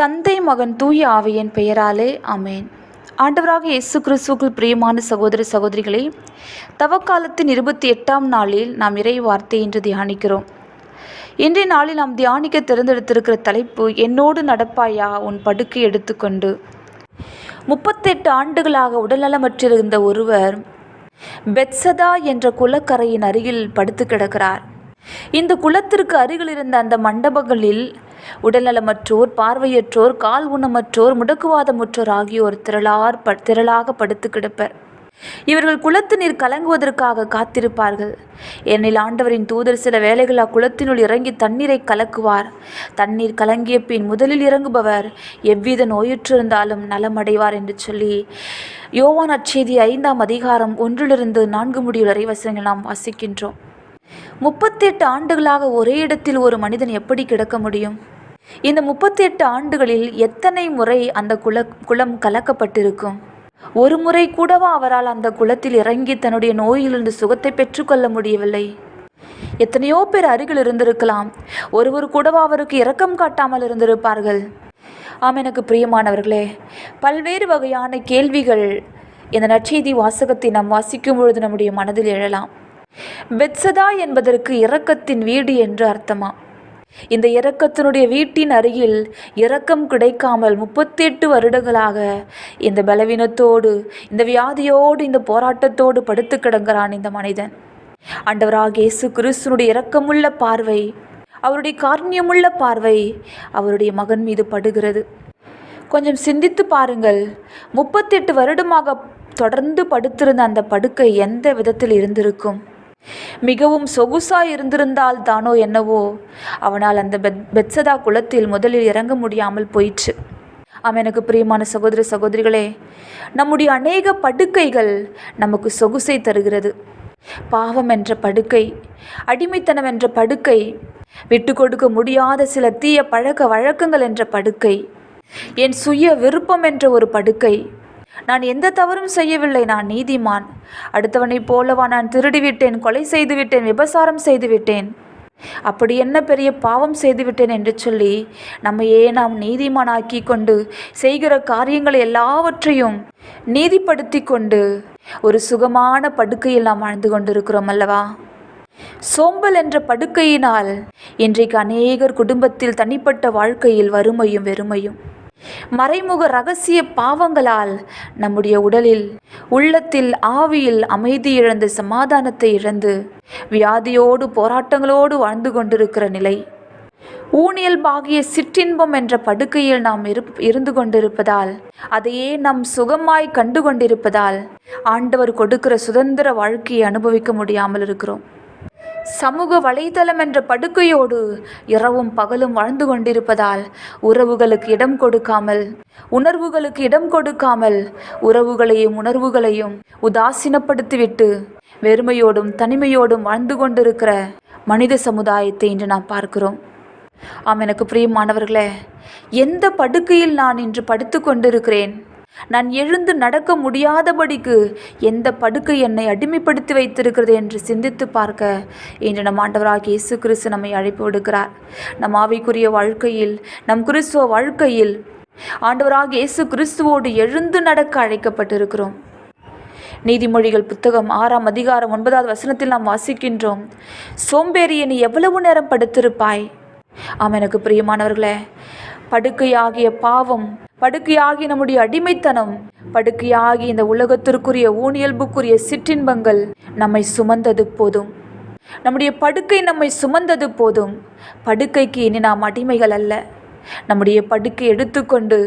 தந்தை மகன் தூய ஆவியின் பெயராலே அமேன் ஆண்டவராக இயேசு கிறிஸ்துக்குள் பிரியமான சகோதர சகோதரிகளே தவக்காலத்தின் இருபத்தி எட்டாம் நாளில் நாம் இறை வார்த்தை என்று தியானிக்கிறோம். இன்றைய நாளில் நாம் தியானிக்க தேர்ந்தெடுத்திருக்கிற தலைப்பு என்னோடு நடப்பாயா? உன் படுக்கை எடுத்துக்கொண்டு. முப்பத்தெட்டு ஆண்டுகளாக உடல்நலமற்றிருந்த ஒருவர் பெட்சதா என்ற குளக்கரையின் அருகில் படுத்து கிடக்கிறார். இந்த குளத்திற்கு அருகில் இருந்த அந்த மண்டபங்களில் உடல்நலமற்றோர் பார்வையற்றோர் கால் ஊனமற்றோர் முடக்குவாதமுற்றோர் ஆகியோர் திரளார் ப திரளாக படுத்து கிடப்பர். இவர்கள் குளத்து நீர் கலங்குவதற்காக காத்திருப்பார்கள். ஏனெனில் ஆண்டவரின் தூதர் சில வேளைகள் அக்குளத்தினுள் இறங்கி தண்ணீரை கலக்குவார். தண்ணீர் கலங்கிய பின் முதலில் இறங்குபவர் எவ்வித நோயுற்றிருந்தாலும் நலமடைவார் என்று சொல்லி யோவான் அச்செய்தி ஐந்தாம் அதிகாரம் ஒன்றிலிருந்து நான்கு முடிவு வரை வசனங்கள் நாம் வாசிக்கின்றோம். முப்பத்தெட்டு ஆண்டுகளாக ஒரே இடத்தில் ஒரு மனிதன் எப்படி கிடக்க முடியும்? இந்த முப்பத்தி எட்டு ஆண்டுகளில் எத்தனை முறை அந்த குள குளம் கலக்கப்பட்டிருக்கும்? ஒரு முறை கூடவா அவரால் அந்த குளத்தில் இறங்கி தன்னுடைய நோயிலிருந்து சுகத்தை பெற்றுக்கொள்ள முடியவில்லை? எத்தனையோ பேர் அருகில் இருந்திருக்கலாம். ஒருவர் கூடவா அவருக்கு இரக்கம் காட்டாமல் இருந்திருப்பார்கள். ஆம் எனக்கு பிரியமானவர்களே பல்வேறு வகையான கேள்விகள் இந்த நற்செய்தி வாசகத்தை நாம் வாசிக்கும் பொழுது நம்முடைய மனதில் எழலாம். பெட்சதா என்பதற்கு இரக்கத்தின் வீடு என்று அர்த்தமா? இந்த இரக்கத்தினுடைய வீட்டின் அருகில் இரக்கம் கிடைக்காமல் முப்பத்தி எட்டு வருடங்களாக இந்த பலவீனத்தோடு இந்த வியாதியோடு இந்த போராட்டத்தோடு படுத்து கிடங்கிறான் இந்த மனிதன். ஆண்டவராக இயேசு கிறிஸ்துனுடைய இரக்கமுள்ள பார்வை அவருடைய காரண்யமுள்ள பார்வை அவருடைய மகன் மீது படுகிறது. கொஞ்சம் சிந்தித்து பாருங்கள். முப்பத்தெட்டு வருடமாக தொடர்ந்து படுத்திருந்த அந்த படுக்கை எந்த விதத்தில் இருந்திருக்கும்? மிகவும் சொகுசாய் இருந்திருந்தால் தானோ என்னவோ? அவனால் அந்த பெத் பெட்சதா குளத்தில் முதலில் இறங்க முடியாமல் போயிற்று. அவன் எனக்கு பிரியமான சகோதர சகோதரிகளே நம்முடைய அநேக படுக்கைகள் நமக்கு சொகுசை தருகிறது. பாவம் என்ற படுக்கை அடிமைத்தனம் என்ற படுக்கை விட்டு கொடுக்க முடியாத சில தீய பழக்க வழக்கங்கள் என்ற படுக்கை என் சுய விருப்பம் என்ற ஒரு படுக்கை நான் எந்த தவறும் செய்யவில்லை நான் நீதிமான். அடுத்தவனைப் போலவா நான் திருடிவிட்டேன் கொலை செய்துவிட்டேன் விபசாரம் செய்துவிட்டேன்? அப்படி என்ன பெரிய பாவம் செய்துவிட்டேன் என்று சொல்லி நம்மையே நாம் நீதிமானாக்கி கொண்டு செய்கிற காரியங்களை எல்லாவற்றையும் நீதிப்படுத்தி கொண்டு ஒரு சுகமான படுக்கையில் நாம் வாழ்ந்து கொண்டிருக்கிறோம் அல்லவா? சோம்பல் என்ற படுக்கையினால் இன்றைக்கு அநேகர் குடும்பத்தில் தனிப்பட்ட வாழ்க்கையில் வறுமையும் வெறுமையும். மறைமுக ரகசிய பாவங்களால் நம்முடைய உடலில் உள்ளத்தில் ஆவியில் அமைதி இழந்து சமாதானத்தை இழந்து வியாதியோடு போராட்டங்களோடு வாழ்ந்து கொண்டிருக்கிற நிலை. ஊனியல்பாகிய சிற்றின்பம் என்ற படுக்கையில் நாம் இருந்து கொண்டிருப்பதால் அதையே நாம் சுகமாய் கண்டு கொண்டிருப்பதால் ஆண்டவர் கொடுக்கிற சுதந்திர வாழ்க்கையை அனுபவிக்க முடியாமல் இருக்கிறோம். சமூக வலைதளம் என்ற படுக்கையோடு இரவும் பகலும் வாழ்ந்து கொண்டிருப்பதால் உறவுகளுக்கு இடம் கொடுக்காமல் உணர்வுகளுக்கு இடம் கொடுக்காமல் உறவுகளையும் உணர்வுகளையும் உதாசீனப்படுத்திவிட்டு வெறுமையோடும் தனிமையோடும் வாழ்ந்து கொண்டிருக்கிற மனித சமுதாயத்தை இன்று நாம் பார்க்கிறோம். ஆம் எனக்கு பிரியமானவர்களே எந்த படுக்கையில் நான் இன்று படுத்து கொண்டிருக்கிறேன்? நான் எழுந்து நடக்க முடியாதபடிக்கு எந்த படுக்கை என்னை அடிமைப்படுத்தி வைத்திருக்கிறது என்று சிந்தித்து பார்க்க இன்று நம் ஆண்டவராக இயேசு கிறிஸ்து நம்மை அழைப்பு விடுக்கிறார். நம் ஆவிக்குரிய வாழ்க்கையில் நம் கிறிஸ்துவ வாழ்க்கையில் ஆண்டவராக இயேசு கிறிஸ்துவோடு எழுந்து நடக்க அழைக்கப்பட்டிருக்கிறோம். நீதிமொழிகள் புத்தகம் ஆறாம் அதிகாரம் ஒன்பதாவது வசனத்தில் நாம் வாசிக்கின்றோம். சோம்பேறியை நீ எவ்வளவு நேரம் படுத்திருப்பாய்? ஆம் எனக்கு பிரியமானவர்களே படுக்கையாகிய பாவம் படுக்கையாகி நம்முடைய அடிமைத்தனம் படுக்கையாகி இந்த உலகத்திற்குரிய ஊனியல்புக்குரிய சிற்றின்பங்கள் நம்மை சுமந்தது போதும். நம்முடைய படுக்கை நம்மை சுமந்தது போதும். படுக்கைக்கு இனி நாம் அடிமைகள் அல்ல. நம்முடைய படுக்கை எடுத்துக்கொண்டு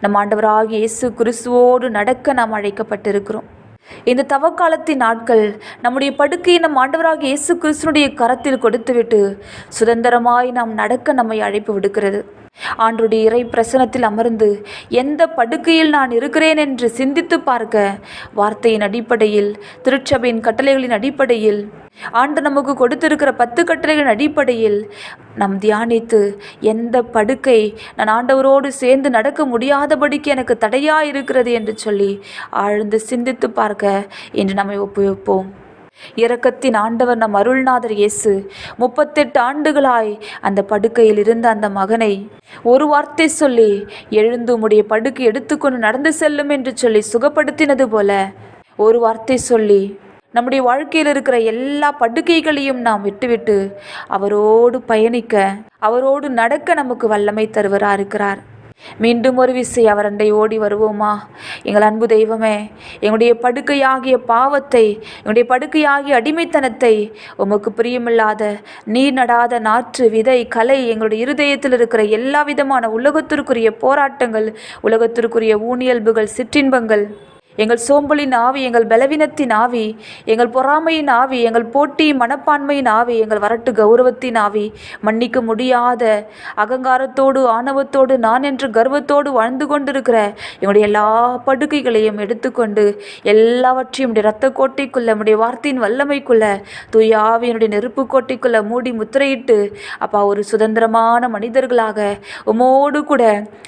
நம் ஆண்டவராகிய இயேசு கிறிஸ்துவோடு நடக்க நாம் அழைக்கப்பட்டிருக்கிறோம். இந்த தவக்காலத்தின் நாட்கள் நம்முடைய படுக்கையை நம் ஆண்டவராக இயேசு கிறிஸ்துனுடைய கரத்தில் கொடுத்துவிட்டு சுதந்திரமாய் நாம் நடக்க நம்மை அழைப்பு விடுக்கிறது. ஆண்டுடைய இறை பிரசனத்தில் அமர்ந்து எந்த படுக்கையில் நான் இருக்கிறேன் என்று சிந்தித்து பார்க்க வார்த்தையின் அடிப்படையில் திருச்சபையின் கட்டளைகளின் அடிப்படையில் ஆண்டு நமக்கு கொடுத்திருக்கிற பத்து கட்டளைகளின் அடிப்படையில் நாம் தியானித்து எந்த படுக்கை நான் ஆண்டவரோடு சேர்ந்து நடக்க முடியாதபடிக்கு எனக்கு தடையாக இருக்கிறது என்று சொல்லி ஆழ்ந்து சிந்தித்து பார்க்க என்று நம்மை ஒப்புவிப்போம். இரக்கத்தின் ஆண்டவர் நம் அருள்நாதர் இயேசு முப்பத்தெட்டு ஆண்டுகளாய் அந்த படுக்கையில் இருந்த அந்த மகனை ஒரு வார்த்தை சொல்லி எழுந்து உம்முடைய படுக்கை எடுத்துக்கொண்டு நடந்து செல்லும் என்று சொல்லி சுகப்படுத்தினது போல ஒரு வார்த்தை சொல்லி நம்முடைய வாழ்க்கையில் இருக்கிற எல்லா படுக்கைகளையும் நாம் விட்டுவிட்டு அவரோடு பயணிக்க அவரோடு நடக்க நமக்கு வல்லமை தருவராக இருக்கிறார் மீண்டும் ஒரு விசை அவர் அண்டை ஓடி வருவோமா? எங்கள் அன்பு தெய்வமே எங்களுடைய படுக்கையாகிய பாவத்தை எங்களுடைய படுக்கையாகிய அடிமைத்தனத்தை உமக்கு பிரியமில்லாத நீர் நடாத நாற்று விதை கலை எங்களுடைய இருதயத்தில் இருக்கிற எல்லா விதமான உலகத்திற்குரிய போராட்டங்கள் உலகத்திற்குரிய ஊனியல்புகள் சிற்றின்பங்கள் எங்கள் சோம்பலின் ஆவி எங்கள் பலவீனத்தின் ஆவி எங்கள் பொறாமையின் ஆவி எங்கள் போட்டி மனப்பான்மையின் ஆவி எங்கள் வரட்டு கௌரவத்தின் ஆவி. மன்னிக்க முடியாத அகங்காரத்தோடு ஆணவத்தோடு நான் என்று கர்வத்தோடு வாழ்ந்து கொண்டிருக்கிற எங்களுடைய எல்லா படுக்கைகளையும் எடுத்துக்கொண்டு எல்லாவற்றையும் ரத்த இரத்த கோட்டைக்குள்ள நம்முடைய வார்த்தையின் வல்லமைக்குள்ள தூய ஆவியினுடைய நெருப்பு கோட்டைக்குள்ள மூடி முத்திரையிட்டு அப்பா ஒரு சுதந்திரமான மனிதர்களாக உமோடு கூட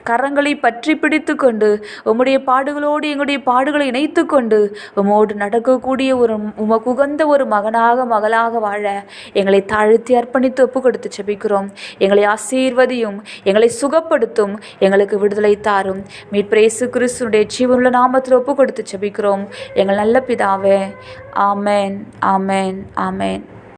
கரங்களை பற்றி பிடித்து கொண்டு உம்முடைய பாடுகளோடு எங்களுடைய பாடு இணைத்து கொண்டு உமோடு நடக்கக்கூடிய ஒரு உமக்கு உகந்த ஒரு மகனாக மகளாக வாழ எங்களை தாழ்த்தி அர்ப்பணித்து ஒப்பு கொடுத்து செபிக்கிறோம். எங்களை ஆசீர்வதியும் எங்களை சுகப்படுத்தும் எங்களுக்கு விடுதலை தாரும். மீட்பிரேசு கிறிஸ்துனுடைய ஜீவனுள்ள நாமத்தில் ஒப்பு கொடுத்து செபிக்கிறோம். எங்கள் நல்ல பிதாவே ஆமேன் ஆமேன் ஆமேன்.